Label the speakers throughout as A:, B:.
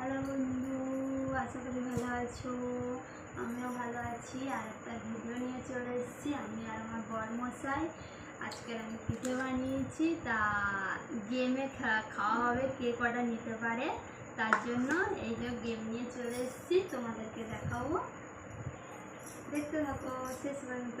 A: Hello বন্ধু, আশা করি ভালো আছো? আমিও ভালো আছি। আর একটা ভিডিও নিয়ে চলে এসেছি। আমি আর আমার বরমশাই। আজকে আমি পিঠে বানিয়েছি। তা গেমে খাওয়া হবে, কে কটা নিতে পারে? তার জন্য এই যে গেম নিয়ে চলে এসেছি। তোমাদেরকে দেখাবো। দেখতে থাকো, শেষ পর্যন্ত।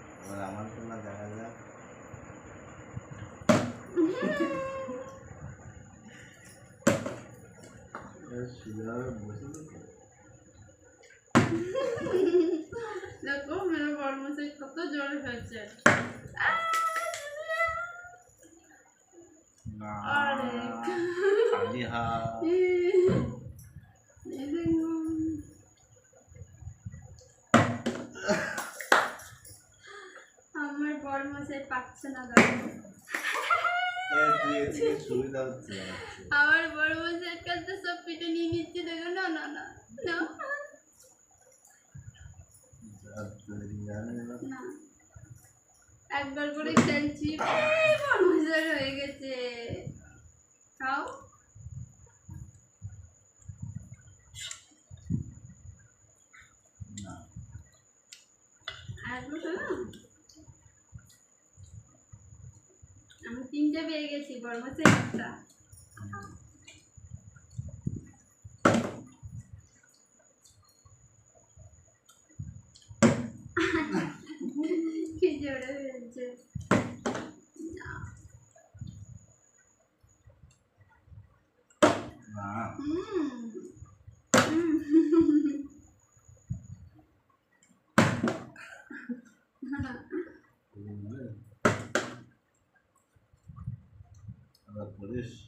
B: আমার দেখা যাক। দেখো
A: মেরে বড় কত জ্বর হয়েছে। আরে।
B: খালি
A: হা আমার বড় মশাইয়ের কাছে সব পিঠে নিয়ে নিচ্ছে, দেখো, না না না না। একবার করে খেলছি। বড় মজার হয়ে গেছে। খাও
B: না
A: আর একবার শোনো আমি তিনটে পেয়ে গেছি বড় মশাই একটা। জোরে হয়েছে হুম। the police.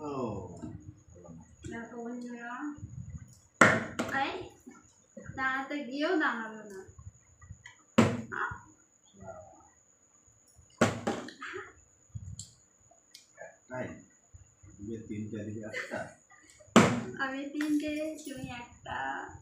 B: Oh, I'm
A: going to go
B: to
A: the
B: house.
A: I'm
B: going
A: to go
B: to the house.
A: I'm
B: going to go to the house.
A: I'm going to.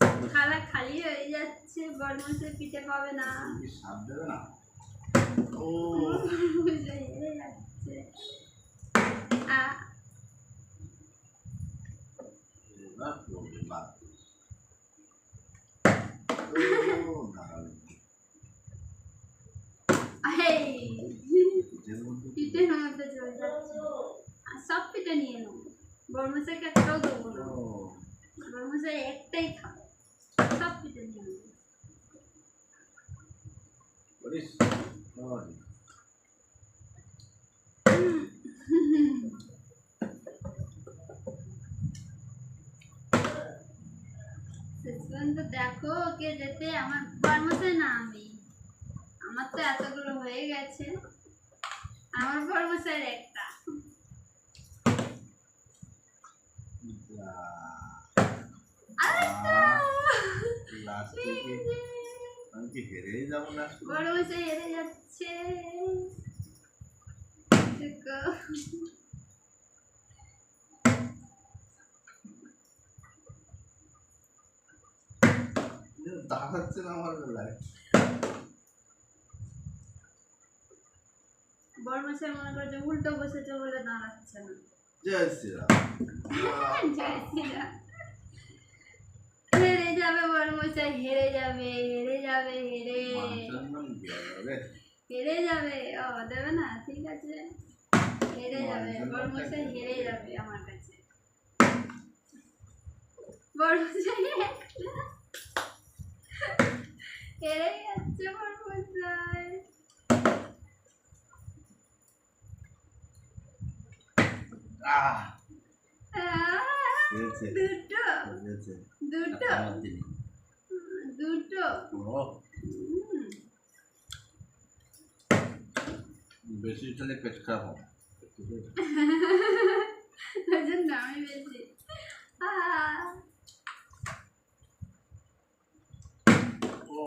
A: থালা খালি হয়ে যাচ্ছে পিঠে পাবে না।
B: সাপ দেবে না? ও
A: যাচ্ছে। আ,
B: এবার পড়বে বাদ ও দাঁড়াবে
A: এই,
B: পিঠের মধ্যে
A: চলে যাচ্ছে। আর সব পিঠে নিয়ে নেব। বড়মশাইকে একটাও দেবো না। একটাই খাবে।
B: What is
A: on? তো দেখো ওকে যেতে আমার পারমতে না আমি আমার তো এতগুলো হয়ে গেছে। আমার পারমতে একটা।
B: লাস্ট থেকে আমি কি হেরেই যাব না?
A: বড় মশাই হেরে যাচ্ছে।
B: দাঁড়াচ্ছে না আমার বেলায়
A: বড় মশাই মনে করছে উল্টো বসেছে বলে দাঁড়াচ্ছে না।
B: জয় শ্রীরাম।
A: হেরে যাবে বড় মশাই হেরে যাবে হেরে যাবে হেরে। হেরে যাবে ও দেবে না? ঠিক আছে। হেরে যাবে বড় মশাই হেরে যাবে আমার কাছে। বড় মশাই হেরে যাচ্ছে বড় মশাই।
B: আহ।
A: দুটো দুটো। দুটো
B: বেশি তাহলে পেট হবে
A: ওই জন্য আমি বেশি আহ,
B: ও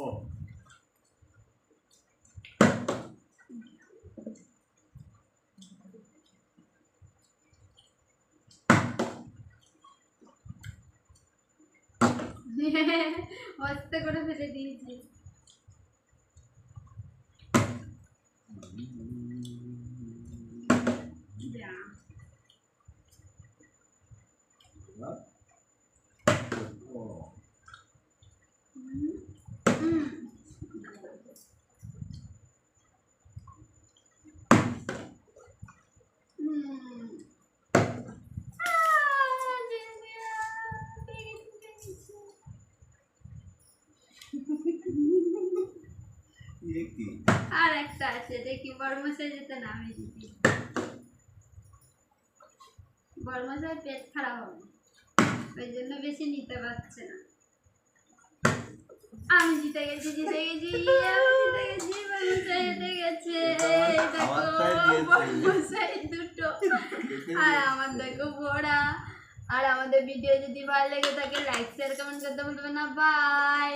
A: মস্ত করে ফেলে দিয়েছি যা।
B: ও
A: হুম, হুম। হুম। আহ, জেসিয়া, পেরেছি, পেরেছি।
B: এ কি
A: আর একটা আছে দেখি বড়মশাই যেতে না আমি জিতি বড়মশাই পেট খারাপ হবে ওই জন্য বেশি নিতে পারছে না। আমি জিতে গেছি জিতে গেছি জিতে গেছি বড়মশাই জিতে গেছে। দেখো বড়মশাই দুটো। আর আমার দেখো বড়া। আর আমাদের ভিডিও যদি ভালো লেগে থাকে লাইক শেয়ার কমেন্ট করতে ভুলবে না। বাই